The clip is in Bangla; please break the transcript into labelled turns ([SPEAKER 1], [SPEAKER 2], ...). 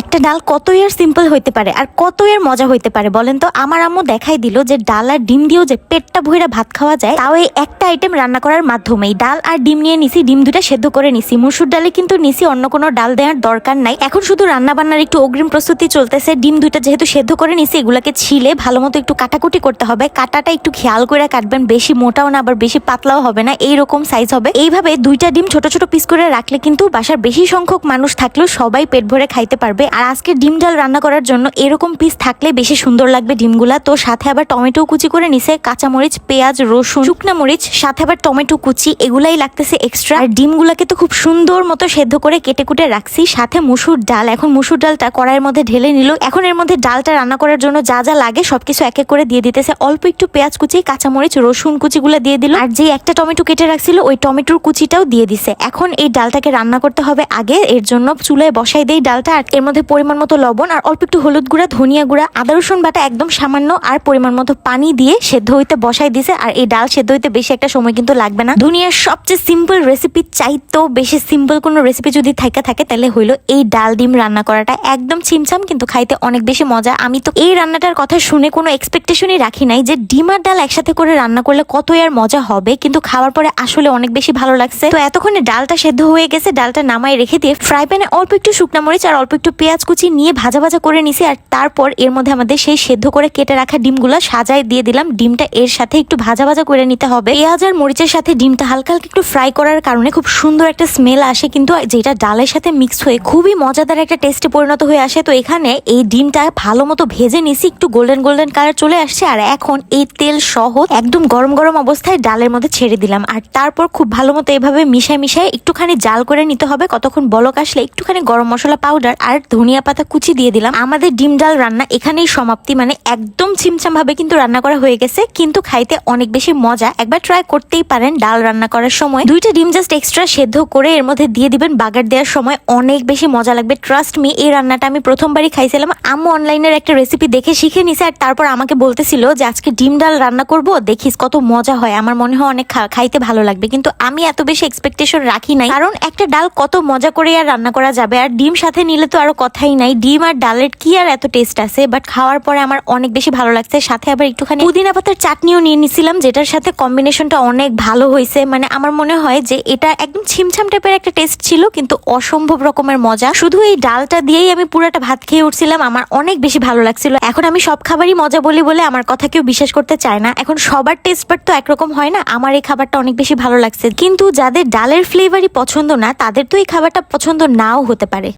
[SPEAKER 1] একটা ডাল কতই আর সিম্পল হইতে পারে আর কতই আর মজা হইতে পারে বলেন তো? আমার আম্মু দেখাই দিল যে ডাল আর ডিম দিয়েও যে পেটটা ভইরা ভাত খাওয়া যায়, তাও এই একটা আইটেম রান্না করার মাধ্যমেই। ডাল আর ডিম নিয়ে নিছি, ডিম দুটা সেদ্ধ করে নিছি। মুসুর ডালে কিন্তু নিছি অন্য কোনো ডাল দেওয়ার দরকার নাই। এখন শুধু রান্না বান্নার একটু অগ্রিম প্রস্তুতি চলতেছে। ডিম দুইটা যেহেতু সেদ্ধ করে নিছি, এগুলাকে ছিলে ভালো মতো একটু কাটাকুটি করতে হবে। কাটাটা একটু খেয়াল করে কাটবেন, বেশি মোটাও না, আবার বেশি পাতলাও হবে না, এইরকম সাইজ হবে। এইভাবে দুইটা ডিম ছোট ছোট পিস করে রাখলে কিন্তু বাসার বেশি সংখ্যক মানুষ থাকলেও সবাই পেট ভরে খাইতে পারবে। আর আজকে ডিম ডাল রান্না করার জন্য এরকম পিস থাকলে বেশি সুন্দর লাগবে ডিমগুলা। তো সাথে আবার টমেটো কুচি করে নিছে, কাঁচামরিচ, পেঁয়াজ, রসুন, শুকনা মরিচ, সাথে আবার টমেটো কুচি, এগুলাই লাগতেছে এক্সট্রা আর ডিমগুলাকে তো খুব সুন্দর মতো সেদ্ধ করে কেটে কুটে রাখছি, সাথে মুসুর ডাল। এখন মুসুর ডালটা কড়াইয়ের মধ্যে ঢেলে নিল। এখন এর মধ্যে ডালটা রান্না করার জন্য যা যা লাগে সবকিছু এক এক করে দিয়ে দিতেছে। অল্প একটু পেঁয়াজ কুচি, কাঁচামরিচ, রসুন কুচিগুলো দিয়ে দিল। আর যে একটা টমেটো কেটে রাখছিল, ওই টমেটোর কুচিটাও দিয়ে দিছে। এখন এই ডালটাকে রান্না করতে হবে আগে, এর জন্য চুলায় বসাই দেই ডালটা, আর এর মধ্যে পরিমাণ মতো লবণ আর অল্প একটু হলুদ গুঁড়া, ধনিয়া গুঁড়া, আদা রসুন বাটা একদম সামান্য আর পরিমাণ মতো পানি দিয়ে সেদ্ধ হইতে বসাই দিছে। আর এই ডাল সেদ্ধ হইতে বেশি একটা সময় কিন্তু লাগবে না। দুনিয়ার সবচেয়ে সিম্পল রেসিপি চাইতো বেশি সিম্পল কোনো রেসিপি যদি থাকে থাকে, তাহলে হইল এই ডাল ডিম রান্না করাটা। একদম ছিমছাম, কিন্তু খাইতে অনেক বেশি মজা। আমি তো এই রান্নাটার কথা শুনে কোনো এক্সপেকটেশনই রাখি নাই যে ডিম আর ডাল একসাথে করে রান্না করলে কতই আর মজা হবে। কিন্তু খাওয়ার পরে আসলে অনেক বেশি ভালো লাগছে। তো এতক্ষণে ডালটা সেদ্ধ হয়ে গেছে, ডালটা নামাই রেখে দিয়ে ফ্রাই প্যানে অল্প একটু শুকনা মরিচ আর অল্প একটু পেঁয়াজ কুচি নিয়ে ভাজা ভাজা করে নিছি আর তারপর এর মধ্যে আমাদের সেই সেদ্ধ করে কেটে রাখা ডিমগুলো সাজায় দিয়ে দিলাম। ডিমটা এর সাথে একটু ভাজা ভাজা করে নিতে হবে। পেঁয়াজ আর মরিচের সাথে ডিমটা হালকা হালকা একটু ফ্রাই করার কারণে খুব সুন্দর একটা স্মেল আসে কিন্তু যেটা ডালের সাথে মিক্স হয়ে খুবই মজাদার একটা টেস্টে পরিণত হয়ে আসে। তো এখানে এই ডিমটা ভালো মতো ভেজে নিছি, একটু গোল্ডেন গোল্ডেন কালার চলে আসছে আর এখন এই তেল সহ একদম গরম গরম অবস্থায় ডালের মধ্যে ছেড়ে দিলাম। আর তারপর খুব ভালো মতো এভাবে মিশায় মিশায় একটুখানি জাল করে নিতে হবে। কতক্ষণ বলক আসলে একটুখানি গরম মশলা পাউডার আর ধনিয়া পাতা কুচি দিয়ে দিলাম। আমাদের ডিম ডাল রান্না এখানেই সমাপ্তি। মানে একদম ছিমছাম ভাবে কিন্তু রান্না করা হয়ে গেছে, কিন্তু খাইতে অনেক বেশি মজা। একবার ট্রাই করতেই পারেন ডাল রান্না করার সময়। দুইটা ডিম জাস্ট এক্সট্রা সেদ্ধ করে এর মধ্যে দিয়ে দিবেন বাগার দেওয়ার সময়। অনেক বেশি মজা লাগবে ট্রাস্ট মি এই রান্নাটা আমি প্রথমবারই খাইছিলাম। আম্মু অনলাইনের একটা রেসিপি দেখে শিখে নিছে আর তারপর আমাকে বলতেছিল যে, আজকে ডিম ডাল রান্না করব, দেখিস কত মজা হয়। আমার মনে হয় অনেক খাইতে ভালো লাগবে। কিন্তু আমি এত বেশি এক্সপেকটেশন রাখি নাই, কারণ একটা ডাল কত মজা করে আর রান্না করা যাবে। আর ডিম সাথে নিলে তো আরও কথাই নাই। ডিম আর ডালের কি আর এত টেস্ট আছে? বাট খাওয়ার পরে আমার অনেক বেশি ভালো লাগছে। সাথে আবার একটুখানি পুদিনা পাতার চাটনিও নিয়ে নিছিলাম, যেটার সাথে কম্বিনেশনটা অনেক ভালো হয়েছে। মানে আমার মনে হয় যে এটা একদম ছিমছাম টাইপের একটা টেস্ট ছিল, কিন্তু অসম্ভব রকমের মজা। শুধু এই ডালটা দিয়েই আমি পুরোটা ভাত খেয়ে উঠছিলাম। আমার অনেক বেশি ভালো লাগছিল। এখন আমি সব খাবারই মজা বলি বলে আমার কথা কেউ বিশ্বাস করতে চায় না। এখন সবার টেস্ট বাট তো একরকম হয় না। আমার এই খাবারটা অনেক বেশি ভালো লাগছে। কিন্তু যাদের ডালের ফ্লেভারই পছন্দ না, তাদের তো এই খাবারটা পছন্দ নাও হতে পারে।